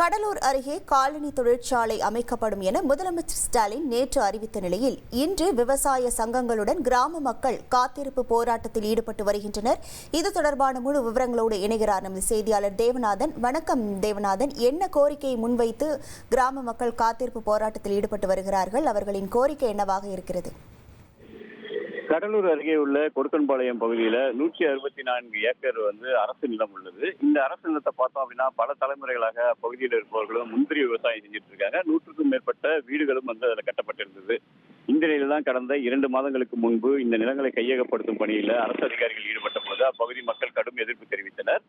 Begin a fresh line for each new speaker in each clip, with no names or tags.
கடலூர் அருகே காலனி தொழிற்சாலை அமைக்கப்படும் என முதலமைச்சர் ஸ்டாலின் நேற்று அறிவித்த நிலையில் இன்று விவசாய சங்கங்களுடன் கிராம மக்கள் காத்திருப்பு போராட்டத்தில் ஈடுபட்டு வருகின்றனர். இது தொடர்பான முழு விவரங்களோடு இணைகிறார் நமது செய்தியாளர் தேவநாதன். வணக்கம் தேவநாதன். என்ன கோரிக்கையை முன்வைத்து கிராம மக்கள் காத்திருப்பு போராட்டத்தில் ஈடுபட்டு வருகிறார்கள்? அவர்களின் கோரிக்கை என்னவாக இருக்கிறது?
கடலூர் அருகே உள்ள கொடுக்கன்பாளையம் பகுதியில நூற்றி அறுபத்தி நான்கு ஏக்கர் வந்து அரசு நிலம் உள்ளது. இந்த அரசு நிலத்தை பார்த்தோம் அப்படின்னா பல தலைமுறைகளாக பகுதியில் இருப்பவர்களும் முந்திரி விவசாயம் செஞ்சுட்டு இருக்காங்க. நூற்றுக்கும் மேற்பட்ட வீடுகளும் வந்து அதில் கட்டப்பட்டிருந்தது. இந்த நிலையில தான் கடந்த இரண்டு மாதங்களுக்கு முன்பு இந்த நிலங்களை கையகப்படுத்தும் பணியில அரசு அதிகாரிகள் ஈடுபட்ட போது அப்பகுதி மக்கள் கடும் எதிர்ப்பு தெரிவித்தனர்.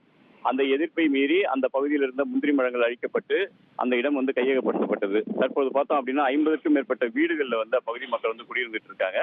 அந்த எதிர்ப்பை மீறி அந்த பகுதியில் இருந்த முந்திரி மரங்கள் அழிக்கப்பட்டு அந்த இடம் வந்து கையகப்படுத்தப்பட்டது. தற்போது பார்த்தோம் அப்படின்னா ஐம்பதுக்கும் மேற்பட்ட வீடுகளில் வந்து அப்பகுதி மக்கள் வந்து குடியிருந்துட்டு இருக்காங்க.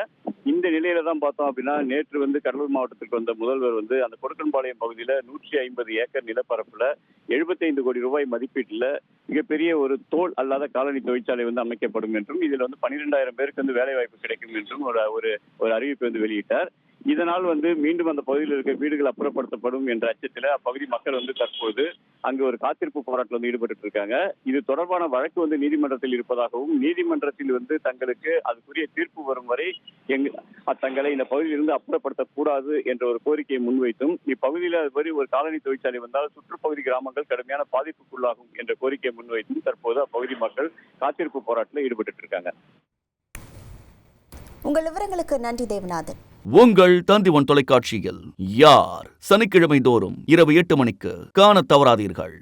இந்த நிலையில தான் பார்த்தோம் அப்படின்னா நேற்று வந்து கடலூர் மாவட்டத்திற்கு வந்த முதல்வர் வந்து அந்த கொடுக்கன்பாளையம் பகுதியில நூற்றி ஐம்பது ஏக்கர் நிலப்பரப்புல 75 கோடி ரூபாய் மதிப்பீட்டில் மிகப்பெரிய ஒரு தோல் அல்லாத காலனி தொழிற்சாலை வந்து அமைக்கப்படும் என்றும் இதுல வந்து பன்னிரெண்டாயிரம் பேருக்கு வந்து வேலை வாய்ப்பு கிடைக்கும் என்றும் ஒரு ஒரு ஒரு அறிவிப்பை வந்து வெளியிட்டார். இதனால் வந்து மீண்டும் அந்த பகுதியில் இருக்க வீடுகள் அப்புறப்படுத்தப்படும் என்ற அச்சத்தில் அப்பகுதி மக்கள் வந்து தற்போது அங்கு ஒரு காத்திருப்பு போராட்டத்தில் வந்து ஈடுபட்டு இருக்காங்க. இது தொடர்பான வழக்கு வந்து நீதிமன்றத்தில் இருப்பதாகவும் நீதிமன்றத்தில் வந்து தங்களுக்கு அதுக்குரிய தீர்ப்பு வரும் வரை எங்க தங்களை இந்த பகுதியிலிருந்து அப்புறப்படுத்தக்கூடாது என்ற ஒரு கோரிக்கையை முன்வைத்தும் இப்பகுதியில் அதுபடி ஒரு காலனி தொழிற்சாலை வந்தால் சுற்றுப்பகுதி கிராமங்கள் கடுமையான பாதிப்புக்குள்ளாகும் என்ற கோரிக்கையை முன்வைத்தும் தற்போது அப்பகுதி மக்கள் காத்திருப்பு போராட்டத்தில் ஈடுபட்டு இருக்காங்க.
உங்கள் விவரங்களுக்கு நன்றி தேவநாதன்.
உங்கள் தந்திவன் தொலைக்காட்சியில் யார்? சனிக்கிழமை தோறும் இரவு எட்டு மணிக்கு காணத் தவறாதீர்கள்.